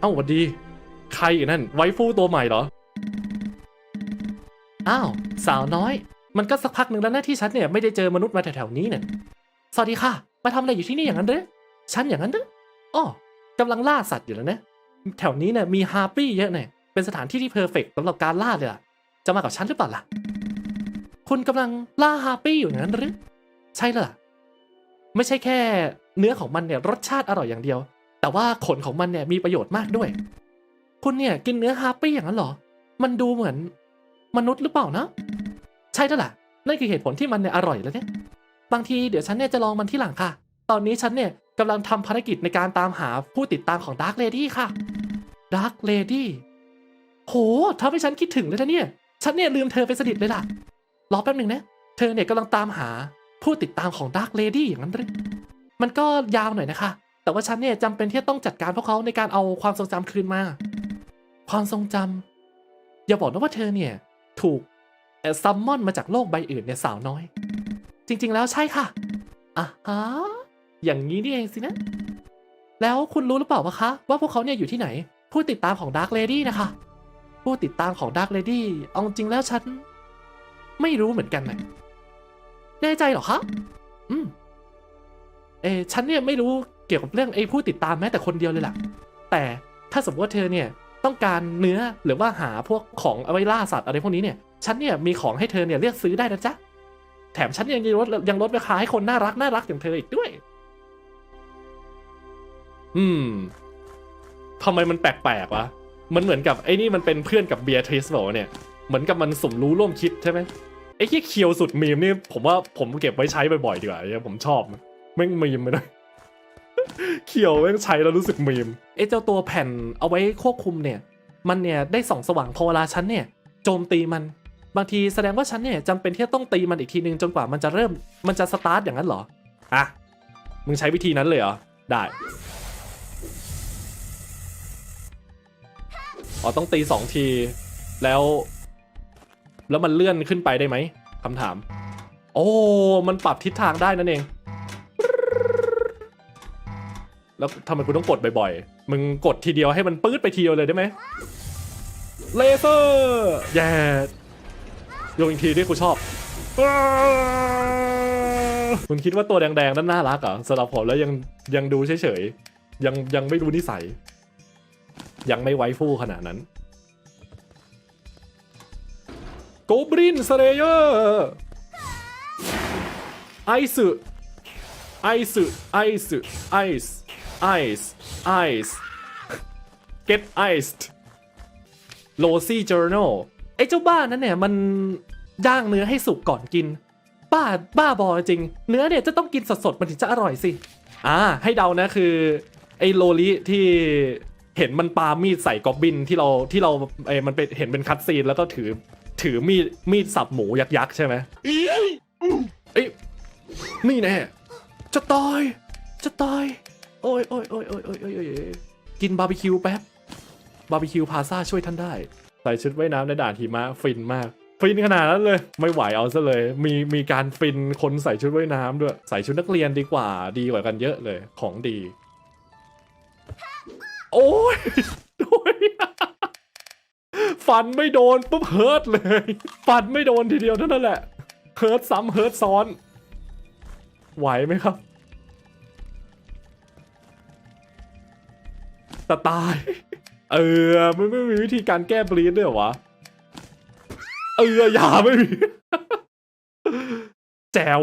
เอ้าหวัดดี ใครอยู่นั่น ไวฟูตัวใหม่เหรอ อ้าว สาวน้อย มันก็สักพักหนึ่งแล้วนะที่ฉันเนี่ยไม่ได้เจอมนุษย์มาแถวๆนี้เนี่ย สวัสดีค่ะ มาทำอะไรอยู่ที่นี่อย่างนั้นเด้อฉันอย่างนั้นเด้ออ้อกำลังล่าสัตว์อยู่แล้วนะ แถวนี้เนี่ยมีฮาร์ปี้เยอะเนี่ยเป็นสถานที่ที่เพอร์เฟกต์สำหรับการล่าเลยล่ะ จะมากับฉันหรือเปล่าล่ะ คุณกำลังล่าฮาร์ปี้อยู่อย่างนั้นหรือ ใช่ล่ะ ไม่ใช่แค่ เนื้อของมันเนี่ยรสชาติอร่อยอย่างเดียว แต่ว่าขนของมันเนี่ยมีประโยชน์มากด้วย คุณเนี่ยกินเนื้อฮาร์ปี้อย่างนั้นเหรอ มันดูเหมือนมนุษย์หรือเปล่านะ ใช่แล้วล่ะ นั่นคือเหตุผลที่มันเนี่ยอร่อยแล้วเนี่ย บางทีเดี๋ยวฉันเนี่ยจะลองมันที่หลังค่ะ ตอนนี้ฉันเนี่ยกำลังทำภารกิจในการตามหาผู้ติดตามของ Dark Lady ค่ะ Dark Lady โหทำให้ฉันคิดถึงเลยนะเนี่ย ฉันเนี่ยลืมเธอไปสนิทเลยล่ะ รอแป๊บหนึ่งนะ เธอเนี่ยกำลังตามหาผู้ติดตามของ Dark Lady อย่างนั้นหรือมันก็ยาวหน่อยนะคะ แต่ว่าฉันเนี่ยจำเป็นที่จะต้องจัดการพวกเขาในการเอาความทรงจำคืนมา ความทรงจำอย่าบอกนะว่าเธอเนี่ย ถูกซัมมอนมาจากโลกใบอื่นเนี่ยสาวน้อย จริง ๆ แล้วใช่ค่ะอะฮะอย่างนี้นี่เองสินะ แล้วคุณรู้หรือเปล่าวะคะ ว่าพวกเขาเนี่ยอยู่ที่ไหน ผู้ติดตามของ Dark Lady นะคะ ผู้ติดตามของ Dark Lady เอาจริงแล้วฉัน ไม่รู้เหมือนกันนะแน่ใจเหรอคะ อืม เออฉันเนี่ยไม่รู้ เกี่ยวกับเรื่องไอ้ผู้ติดตามแม้แต่คนเดียวเลยล่ะ แต่ถ้าสมมติว่าเธอเนี่ยต้องการเนื้อหรือว่าหาพวกของเอาไว้ล่าสัตว์อะไรพวกนี้เนี่ยฉันเนี่ยมีของให้เธอเนี่ยเลือกซื้อได้นะจ๊ะแถมฉันยังลดยังลดราคาให้คนน่ารักน่ารักอย่างเธออีกด้วย อืมทำไมมันแปลกๆวะมันเหมือนกับไอ้นี่มันเป็นเพื่อนกับเบียร์ทริสบอกเนี่ยเหมือนกับมันสมรู้ร่วมคิดใช่ไหมไอ้ที่เคียวสุดมีมนี่ผมว่าผมเก็บไว้ใช้บ่อยๆดีกว่าผมชอบแม่มีมไปเลย เขียวแม่งใช้แล้วรู้สึกมีมไอ้เจ้าตัวแผ่นเอาไว้ควบคุมเนี่ย มันเนี่ยได้ส่องสว่างพอเวลาฉันเนี่ยโจมตีมัน บางทีแสดงว่าฉันเนี่ยจำเป็นที่จะต้องตีมันอีกทีนึงจนกว่ามันจะเริ่ม มันจะสตาร์ทอย่างนั้นเหรออะมึงใช้วิธีนั้นเลยเหรอ ได้ อ๋อต้องตีสองที แล้ว แล้วมันเลื่อนขึ้นไปได้ไหมคำถาม โอ้ มันปรับทิศทางได้นั่นเอง แล้วทำไมกูต้องกดบ่อยๆ มึงกดทีเดียวให้มันปื๊ดไปทีเดียวเลยได้ไหมเลเซอร์แย่โยนอีกทีที่กูชอบคุณคิดว่าตัวแดงๆ นั้นน่ารักเหรอสำหรับผมแล้วยังยังดูเฉยๆ ยังยังไม่รู้นิสัย ยังไม่ไว้ฟู่ขนาดนั้นโกบรินสเลเยอร์ไอซ์ไอซ์ไอซ์ไอซ์ ไอซ์ไอซ์ get iced l o s y journal ไอ้เจ้าบ้านั้นเนี่ยมันย่างเนื้อให้สุกก่อนกิน บ้าบ้าบอจริง เนื้อเนี่ยจะต้องกินสดๆมันถึงจะอร่อยสิ อ่า ให้เดานะคือ ไอ้โลลิที่เห็นมันปามีดใส่กอบบินที่เราที่เราไอ้มันเป็นเห็นเป็นคัตซีนแล้วก็ถือถือมีดมีดสับหมูยักษ์ๆใช่ไหมเอ้ยนี่แน่จะตายจะตาย โอ้ยโอ้ยโอ้ยโอ้ยโอ้ยโอ้ยโอ้ยกินบาร์บีคิวแป๊บบาร์บีคิวพาซาช่วยท่านได้ ใส่ชุดว่ายน้ำในด่านหิมะฟินมาก ฟินขนาดนั้นเลย ไม่ไหวเอาซะเลย มีมีการฟินคนใส่ชุดว่ายน้ำด้วย ใส่ชุดนักเรียนดีกว่าดีกว่ากันเยอะเลยของดี โอ้ยโอ้ยฟันไม่โดนปุ๊บเฮิร์ตเลย ฟันไม่โดนทีเดียวเท่านั้นแหละเฮิร์ตซ้ำเฮิร์ตซ้อน ไหวไหมครับ แต่ตายเออไม่ไม่มีวิธีการแก้บลีดด้วยเหรอวะเอออย่าไม่มีแจ๋ว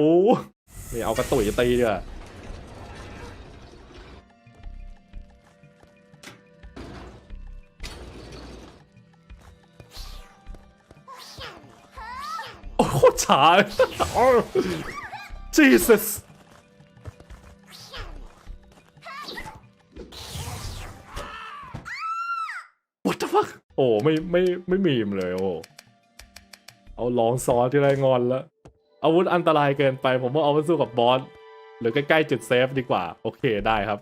นี่เอากระตุยตีดีกว่าโอ้โหช้าโอ้ Jesus อ้ไม่ไม่ไม่มีมเลยโอ้เอาลองซอสที่ไรงอนแล้วอาวุธอันตรายเกินไป ผมว่าเอาไปสู้กับบอสหรือใกล้ๆจุดเซฟดีกว่า โอเคได้ครับ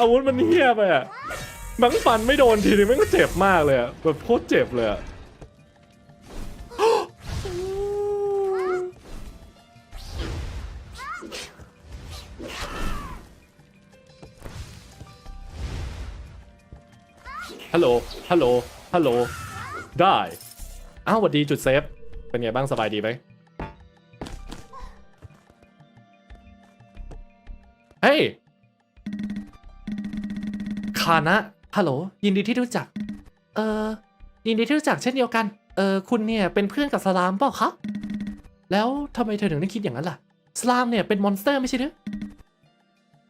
อาวุธมันเฮี้ยไปอะบังฟันไม่โดนทีนึงมันก็เจ็บมากเลยอะแบบโคตรเจ็บเลยอะ ฮัลโหล ฮัลโหล ฮัลโหล ได้ อ้าวสวัสดีจุดเซฟ เป็นไงบ้างสบายดีไหมเฮ้ย คานะ ฮัลโหล ยินดีที่รู้จัก เออ ยินดีที่รู้จักเช่นเดียวกัน เออ คุณเนี่ยเป็นเพื่อนกับสลามเปล่าครับ แล้วทำไมเธอถึงได้คิดอย่างนั้นล่ะ สลามเนี่ยเป็นมอนสเตอร์ไม่ใช่หรือ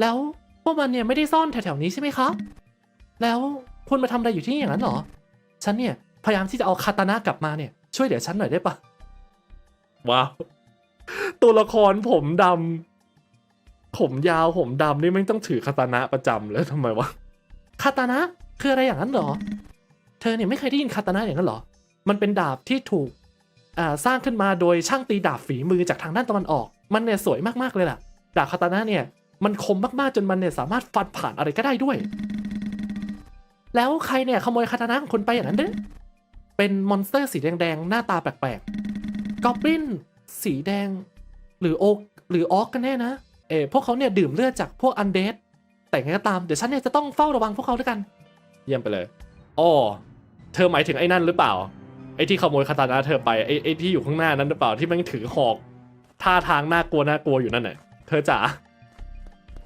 แล้วพวกมันเนี่ยไม่ได้ซ่อนแถวๆนี้ใช่ไหมครับ แล้ว คุณมาทำอะไรอยู่ที่นี่อย่างนั้นเหรอ ฉันเนี่ยพยายามที่จะเอาคาตานะกลับมาเนี่ยช่วยเหลือฉันหน่อยได้ปะว้าว ตัวละครผมดำผมยาวผมดำนี่ไม่งต้องถือคาตานะประจำเลยทำไมวะ คาตานะคืออะไรอย่างนั้นเหรอ เธอเนี่ยไม่เคยได้ยินคาตานะอย่างนั้นเหรอ มันเป็นดาบที่ถูกอ่าสร้างขึ้นมาโดยช่างตีดาบฝีมือจากทางด้านตะวันออก มันเนี่ยสวยมากๆเลยล่ะ ดาบคาตานะเนี่ยมันคมมากๆจนมันเนี่ยสามารถฟันผ่านอะไรก็ได้ด้วย แล้วใครเนี่ยขโมยคาตานะของคุณไปอย่างนั้นเด้อเป็นมอนสเตอร์สีแดงๆ หน้าตาแปลกๆกอบลินสีแดง หรือโอกหรือออกกันแน่นะ เออพวกเขาเนี่ยดื่มเลือดจากพวกอันเดดแต่ไงก็ตาม เดี๋ยวฉันเนี่ยจะต้องเฝ้าระวังพวกเขาด้วยกัน เยี่ยมไปเลยอ๋อเธอหมายถึงไอ้นั่นหรือเปล่า ไอ้ที่ขโมยคาตานะเธอไปไอ้ไอ้ที่อยู่ข้างหน้านั้นหรือเปล่าที่มันถือหอกท่าทางน่ากลัวน่ากลัวอยู่นั่นน่ะเธอจ๋า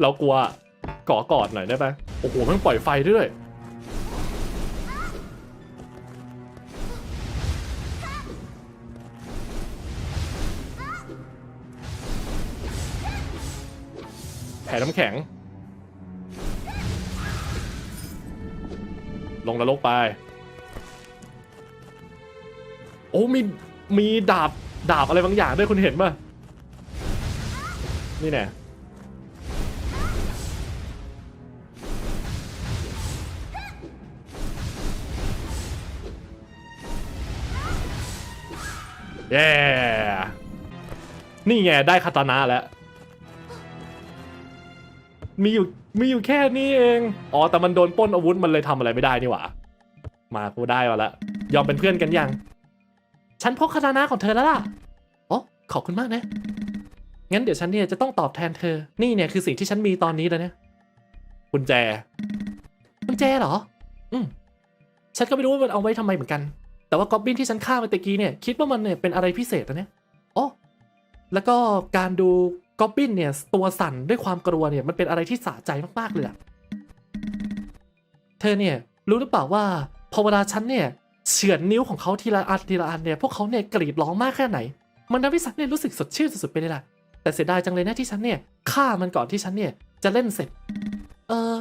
เรากลัวก่อกอดหน่อยได้ไหมโอ้โหมันปล่อยไฟด้วย ผ่น้ำแข็ง ลงนรกไป โอ้มีมีดาบดาบอะไรบางอย่างด้วยคุณเห็นป่ะ นี่แน่เย้ นี่ไงได้คาตานะแล้ว มีอยู่มีอยู่แค่นี้เอง อ๋อแต่มันโดนป้นอาวุธมันเลยทำอะไรไม่ได้นี่หว่า มากูได้มาแล้วยอมเป็นเพื่อนกันยัง ฉันพกคาตานะของเธอแล้วล่ะอ๋อขอบคุณมากนะ งั้นเดี๋ยวฉันเนี่ยจะต้องตอบแทนเธอ นี่เนี่ยคือสิ่งที่ฉันมีตอนนี้แล้วเนี่ยกุญแจกุญแจเหรอ อืมฉันก็ไม่รู้ว่ามันเอาไว้ทำไมเหมือนกัน แต่ว่าก๊อบบินที่ฉันฆ่ามาตะกี้เนี่ยคิดว่ามันเนี่ยเป็นอะไรพิเศษนะเนี่ยอ๋อแล้วก็การดู กอบบินเนี่ยตัวสั่นด้วยความกลัวเนี่ยมันเป็นอะไรที่สะใจมากๆเลยอะเธอเนี่ยรู้หรือเปล่าว่าพอเวลาฉันเนี่ยเฉือนนิ้วของเขาทีละอันทีละอันเนี่ยพวกเขาเนี่ยกรีดร้องมากแค่ไหน มันทำให้ฉันเนี่ยรู้สึกสดชื่นสุดๆไปเลยล่ะแต่เสียดายจังเลยนะที่ฉันเนี่ยฆ่ามันก่อนที่ฉันเนี่ยจะเล่นเสร็จ เออ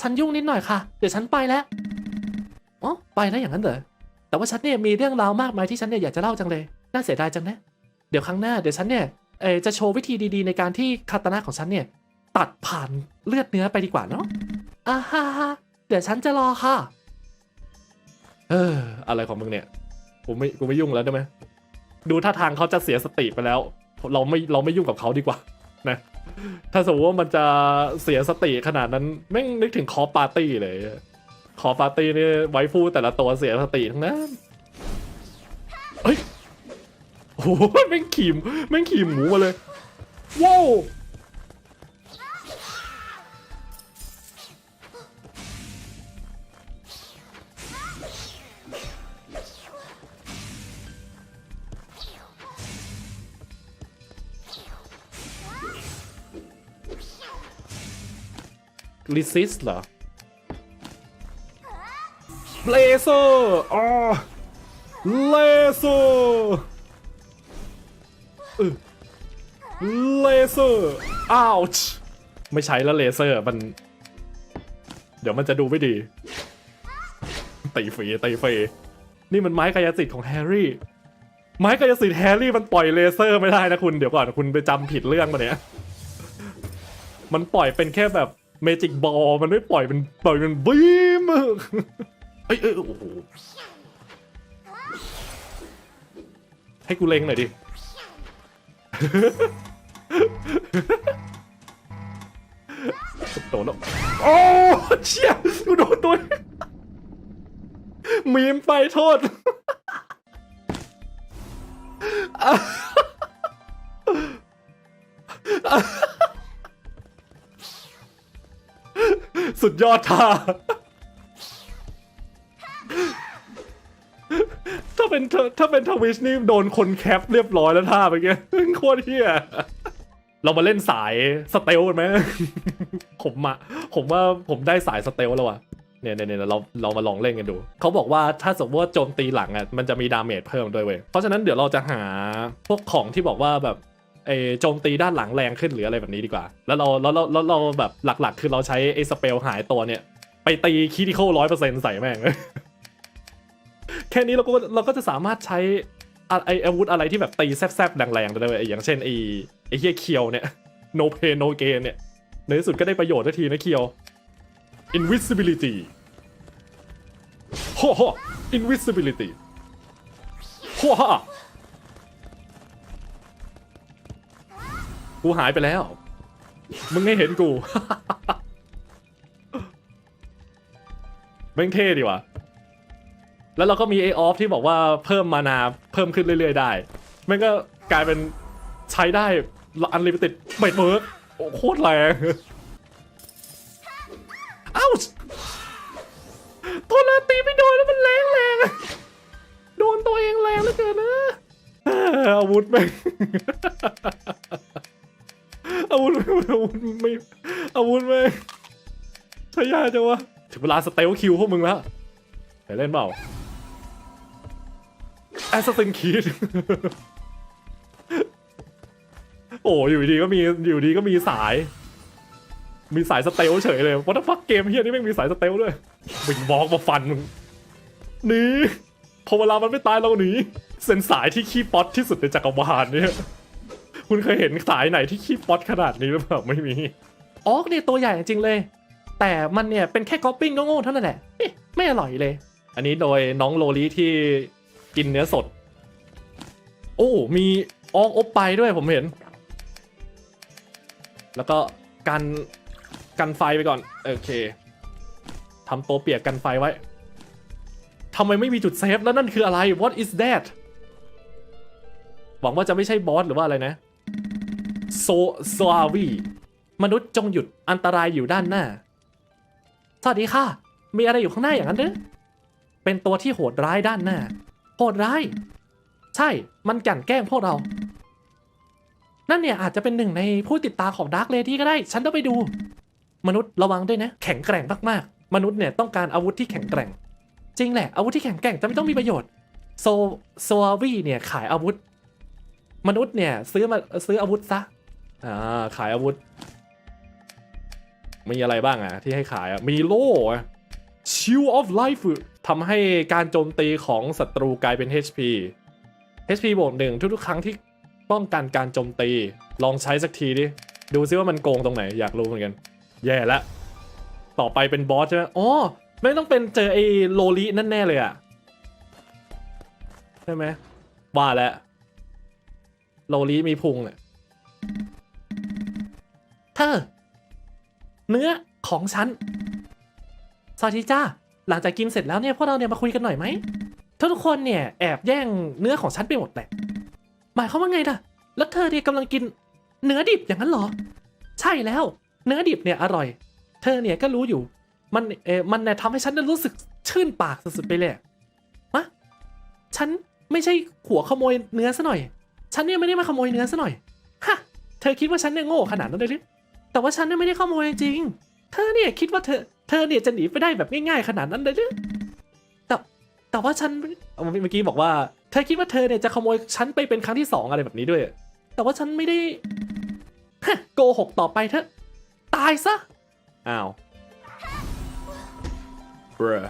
ฉันยุ่งนิดหน่อยค่ะ เดี๋ยวฉันไปแล้วอ๋อไปแล้วอย่างนั้นเหรอแต่ว่าฉันเนี่ยมีเรื่องราวมากมายที่ฉันเนี่ยอยากจะเล่าจังเลยน่าเสียดายจังนะเดี๋ยวครั้งหน้าเดี๋ยวฉันเนี่ย เออจะโชว์วิธีดีๆ ในการที่คาตานะของฉันเนี่ย ตัดผ่านเลือดเนื้อไปดีกว่าเนาะอ่าฮ่าฮ่าเดี๋ยวฉันจะรอค่ะ เออ อะไรของมึงเนี่ยกูไม่กูไม่ยุ่งแล้วได้ไหมดูท่าทางเขาจะเสียสติไปแล้ว เราไม่เราไม่ยุ่งกับเขาดีกว่า นะ ถ้าสมมติว่ามันจะเสียสติขนาดนั้นแม่งนึกถึงคอปาร์ตี้เลย คอปาร์ตี้นี่ไวฟูแต่ละตัวเสียสติทั้งนั้นเฮ้ยโอ้โหแม่งขี่มแม่งขี่หมูมาเลยว้าวลิซิสเหรอเลเซอร์อ๋อเลเซอร์ เลเซอร์อ้าวไม่ใช้แล้วเลเซอร์มัน เดี๋ยวมันจะดูไม่ดีตีฟรีตีฟรีนี่มันไม้กายสิทธิ์ของแฮร์รี่ ไม้กายสิทธิ์แฮร์รี่มันปล่อยเลเซอร์ไม่ได้นะคุณเดี๋ยวก่อนคุณไปจำผิดเรื่องมาเนี่ยมันปล่อยเป็นแค่แบบเมจิกบอลมันไม่ปล่อยเป็นปล่อยเป็นบีมเอ้ยเอ้ยโอ้โหให้กูเล็งหน่อยดิ โดนแล้วโอ้เชี่ยกูโดนตัวมีมไปโทษ สุดยอดท่าถ้าเป็นถ้าเป็นทวิชนี่โดนคนแคปเรียบร้อยแล้วท่าเมื่อกี้โคตรเฮีย เรามาเล่นสายสเตลกันไหม ผมอะผมว่าผมได้สายสเตลแล้วอะเนี่ยเนี่ยเน่เราเรามาลองเล่นกันดู เขาบอกว่าถ้าสมมติว่าโจมตีหลังอะมันจะมีดาเมจเพิ่มด้วยเว้ย เพราะฉะนั้นเดี๋ยวเราจะหาพวกของที่บอกว่าแบบไอโจมตีด้านหลังแรงขึ้นหรืออะไรแบบนี้ดีกว่า แล้วเราแล้วเราแล้วเราแบบหลักๆ คือเราใช้ไอสเปลหายตัวเนี่ย ไปตีคีติคอลร้อยเปอร์เซ็นต์ใส่แม่งเลยแค่นี้เราก็เราก็จะสามารถใช้ ไออาวุธอะไรที่แบบตีแซบๆแรงๆได้เลยอย่างเช่นไอไอเฮียเคียวเนี่ย no pain no gain เนี่ยในที่สุดก็ได้ประโยชน์ทันทีนะเคียว invisibility โฮ่ฮ invisibility โฮ่ฮ่ากูหายไปแล้ว มึงให้เห็นกูแม่งเท่ดีว่ะ แล้วเราก็มี A off ที่บอกว่าเพิ่มมานาเพิ่มขึ้นเรื่อยๆได้ มันก็กลายเป็นใช้ได้อันลิมิต็ดไม่เวิร์กโอ้โคตรแรงเอ้าโทษนะตีไม่โดนแล้วมันแรงแรงโดนตัวเองแรงเหลือเกินนะอาวุธแม่งอาวุธไม่อาวุธไม่อาวุธแม่งใช้ยาจังวะถึงเวลาสเตลคิวพวกมึงแล้วไปเล่นเปล่า Assassin's Creed โอ้อยู่ดีก็มีอยู่ดีก็มีสาย มีสายสเตลเฉยเลยวัตฟักเกมเฮียนี่แม่มีสายสเตลด้วยบิงบอกมาฟันมึงหนีพอเวลามันไม่ตายเราหนีเส้นสายที่ขี้ป๊อตที่สุดในจักรวาลเนี่ยคุณเคยเห็นสายไหนที่ขี้ป๊อตขนาดนี้หรือเปล่าไม่มีออกเนี่ยตัวใหญ่จริงเลย แต่มันเนี่ยเป็นแค่ก๊อปปิ้งโง่ๆเท่านั้นแหละเอ๊ะไม่อร่อยเลย อันนี้โดยน้องโลลีที่ กินเนื้อสด โอ้ มีออกอบไปด้วยผมเห็น แล้วก็กันกันไฟไปก่อน โอเคทำตัวเปียกกันไฟไว้ทำไมไม่มีจุดเซฟแล้วนั่นคืออะไร what is that หวังว่าจะไม่ใช่บอสหรือว่าอะไรนะโซโซอาวีมนุษย์จงหยุดอันตรายอยู่ด้านหน้า สวัสดีค่ะ มีอะไรอยู่ข้างหน้าอย่างนั้นหรือเป็นตัวที่โหดร้ายด้านหน้า โหดร้าย ใช่ มันกลั่นแกล้งพวกเรา นั่นเนี่ยอาจจะเป็นหนึ่งในผู้ติดตาของดาร์ l เลดี้ก็ได้ ฉันต้องไปดู มนุษย์ระวังด้วยนะ แข็งแกร่งมากๆ มนุษย์เนี่ยต้องการอาวุธที่แข็งแกร่ง จริงแหละ อาวุธที่แข็งแกร่งจะไม่ต้องมีประโยชน์ โซโซวีเนี่ยขายอาวุธ มนุษย์เนี่ยซื้อมาซื้ออาวุธซะ อ่าขายอาวุธ มีอะไรบ้างอะที่ให้ขายอะมีโล่ อะ Shield of Life ทำให้การโจมตีของศัตรูกลายเป็น HP HP บวกหนึ่งทุกๆ ครั้งที่ป้องกันการโจมตี ลองใช้สักทีดิ ดูซิว่ามันโกงตรงไหน อยากรู้เหมือนกัน แย่ละ ต่อไปเป็นบอสใช่ไหมอ๋อไม่ต้องเป็นเจอไอ้โลลินั่นแน่เลยอะใช่ไหมว่าแล้วโลลิมีพุงเนี่ยเธอเนื้อของฉัน สวัสดีจ้าหลังจากกินเสร็จแล้วเนี่ยพวกเราเนี่ยมาคุยกันหน่อยไหมทุกคนเนี่ยแอบแย่งเนื้อของฉันไปหมดแหละ หมายความว่าไงล่ะ แล้วเธอเนี่ยกำลังกินเนื้อดิบอย่างนั้นเหรอ ใช่แล้ว เนื้อดิบเนี่ยอร่อย เธอเนี่ยก็รู้อยู่ มันเออมันเนี่ยทำให้ฉันน่ะรู้สึกชื่นปากสุดๆไปเลยมะฉันไม่ใช่หัวขโมยเนื้อซะหน่อย ฉันเนี่ยไม่ได้มาขโมยเนื้อซะหน่อย ฮะ เธอคิดว่าฉันเนี่ยโง่ขนาดนั้นเลยหรือแต่ว่าฉันเนี่ยไม่ได้ขโมยจริง เธอเนี่ยคิดว่าเธอ เธอเนี่ยจะหนีไปได้แบบง่ายๆขนาดนั้นเลยหรือแต่แต่ว่าฉันเอาเมื่อกี้บอกว่า เธอคิดว่าเธอเนี่ยจะขโมยฉันไปเป็นครั้งที่สองอะไรแบบนี้ด้วย แต่ว่าฉันไม่ได้ฮะโกหกต่อไปเถอะตายซะอ้าว bruh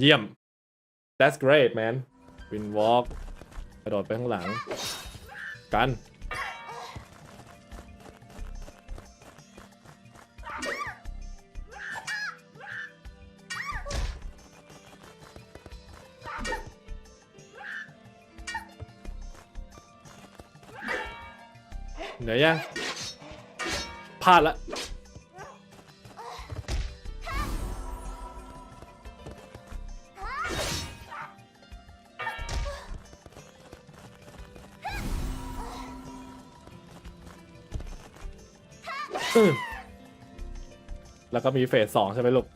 เยี่ยม that's great man win walk ก ระโดดไปข้างหลัง กัน เหนื่อยยังพลาดละ แล้วก็มีเฟสสองใช่ไหมลูก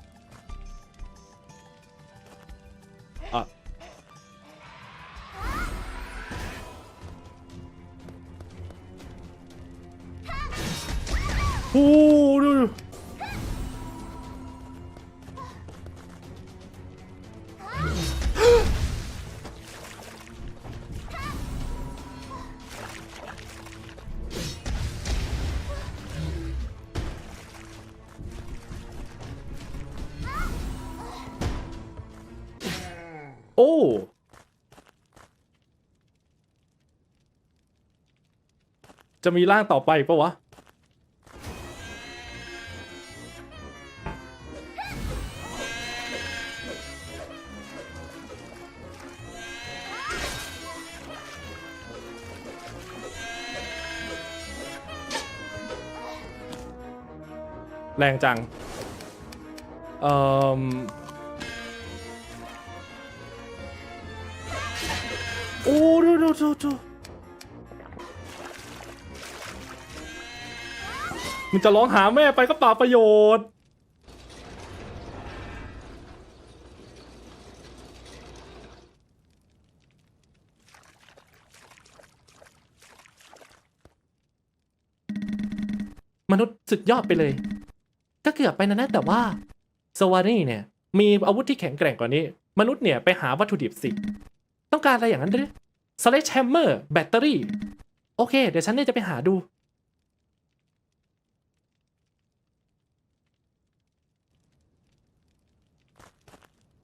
โอ้จะมีร่างต่อไปปะวะ แรงจัง เอ่อ โอ้ดูดูดูดูมึงจะร้องหาแม่ไปก็เปล่าประโยชน์ มนุษย์สุดยอดไปเลย ก็เกือบไปนะนะแต่ว่าสวานี่เนี่ย มีอาวุธที่แข็งแกร่งกว่านี้ มนุษย์เนี่ยไปหาวัตถุดิบสิ ต้องการอะไรอย่างนั้นหรือ สเลชแฮมเมอร์แบตเตอรี่ โอเค เดี๋ยวฉันเนี่ยจะไปหาดู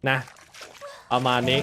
นะประมาณนี้